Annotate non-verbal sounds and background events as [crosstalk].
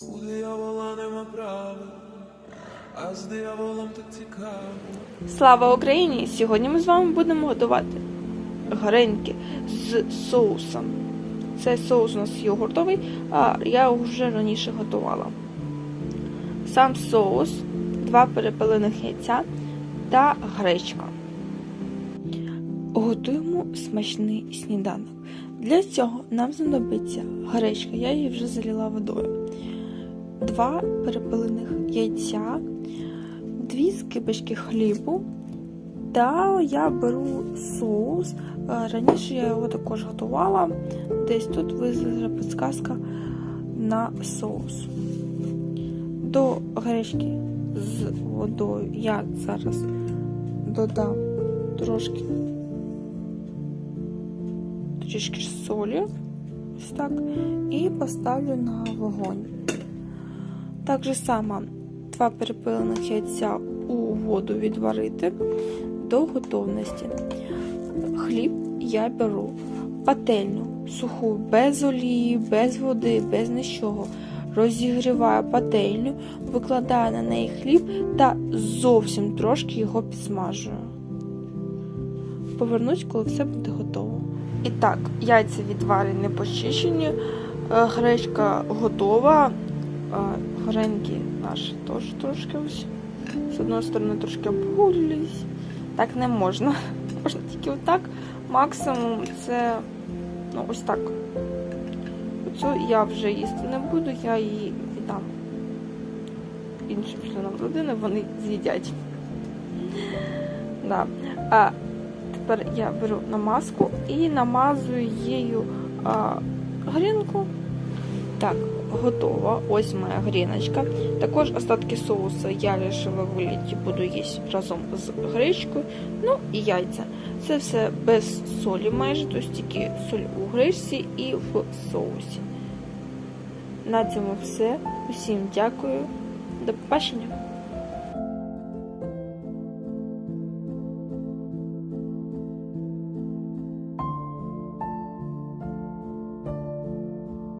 У диявола нема права, а з дияволом так цікаво. Слава Україні! Сьогодні ми з вами будемо готувати гареньки з соусом. Це соус у нас йогуртовий, а я вже раніше готувала. Сам соус, два перепелених яйця та гречка. Готуємо смачний сніданок. Для цього нам знадобиться гречка, я її вже залила водою. Два перепелених яйця, дві скибочки хлібу. Та я беру соус. Е, Раніше я його також готувала. Десь тут визначена підсказка на соус. До гречки з водою я зараз додам трошки трішки солі. Ось так. І поставлю на вогонь. Так же само два перепилених яйця у воду відварити до готовності. Хліб я беру пательню суху, без олії, без води, без нічого. Розігріваю пательню, викладаю на неї хліб та зовсім трошки його підсмажую. Повернусь, коли все буде готово. І так, яйця відварені, почищені, е, гречка готова. Вареники наші теж трошки ось. З одної сторони трошки обгулились. Так не можна. [laughs] Можна тільки отак. Максимум це ну, ось так. Оцю я вже їсти не буду, я її віддам іншим членам родини, вони з'їдять. Да. А тепер я беру намазку і намазую її а, грінку. Так, готова. Ось моя гріночка. Також остатки соусу я вирішила виліті, буду їсти разом з гречкою. Ну і яйця. Це все без солі майже, тобто тільки соль у гречці і в соусі. На цьому все. Усім дякую. До побачення.